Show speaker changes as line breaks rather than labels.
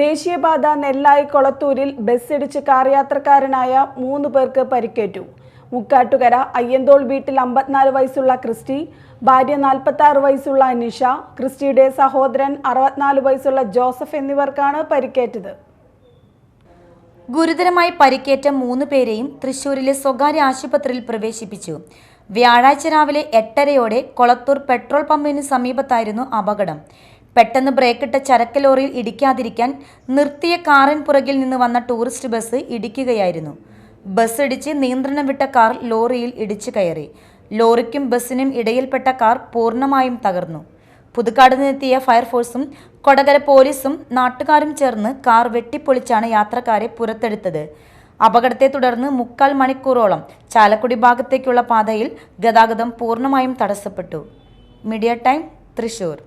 ദേശീയപാത നെല്ലായി കൊളത്തൂരിൽ ബസ്സിടിച്ച് കാർ യാത്രക്കാരനായ മൂന്ന് പേർക്ക് പരിക്കേറ്റു. മുക്കാട്ടുകര അയ്യന്തോൾ വീട്ടിൽ അമ്പത്തിനാല് വയസ്സുള്ള ക്രിസ്റ്റി ഭാര്യ നാൽപ്പത്തി വയസ്സുള്ള അനിഷ ക്രിസ്റ്റിയുടെ സഹോദരൻ അറുപത്തിനാല് വയസ്സുള്ള ജോസഫ് എന്നിവർക്കാണ് പരിക്കേറ്റത്.
ഗുരുതരമായി പരിക്കേറ്റ മൂന്ന് പേരെയും തൃശൂരിലെ സ്വകാര്യ ആശുപത്രിയിൽ പ്രവേശിപ്പിച്ചു. വ്യാഴാഴ്ച രാവിലെ എട്ടരയോടെ കൊളത്തൂർ പെട്രോൾ പമ്പിന് സമീപത്തായിരുന്നു അപകടം. പെട്ടെന്ന് ബ്രേക്കിട്ട ചരക്ക് ലോറിയിൽ ഇടിക്കാതിരിക്കാൻ നിർത്തിയ കാറിൻ പുറകിൽ നിന്ന് വന്ന ടൂറിസ്റ്റ് ബസ് ഇടിക്കുകയായിരുന്നു. ബസ് ഇടിച്ച് നിയന്ത്രണം വിട്ട കാർ ലോറിയിൽ ഇടിച്ചു കയറി. ലോറിക്കും ബസ്സിനും ഇടയിൽപ്പെട്ട കാർ പൂർണമായും തകർന്നു. പുതുക്കാട് നിന്നെത്തിയ ഫയർഫോഴ്സും കൊടകര പോലീസും നാട്ടുകാരും ചേർന്ന് കാർ വെട്ടിപ്പൊളിച്ചാണ് യാത്രക്കാരെ പുറത്തെടുത്തത്. അപകടത്തെ തുടർന്ന് മുക്കാൽ മണിക്കൂറോളം ചാലക്കുടി ഭാഗത്തേക്കുള്ള പാതയിൽ ഗതാഗതം പൂർണമായും തടസ്സപ്പെട്ടു. Media time Thrissur.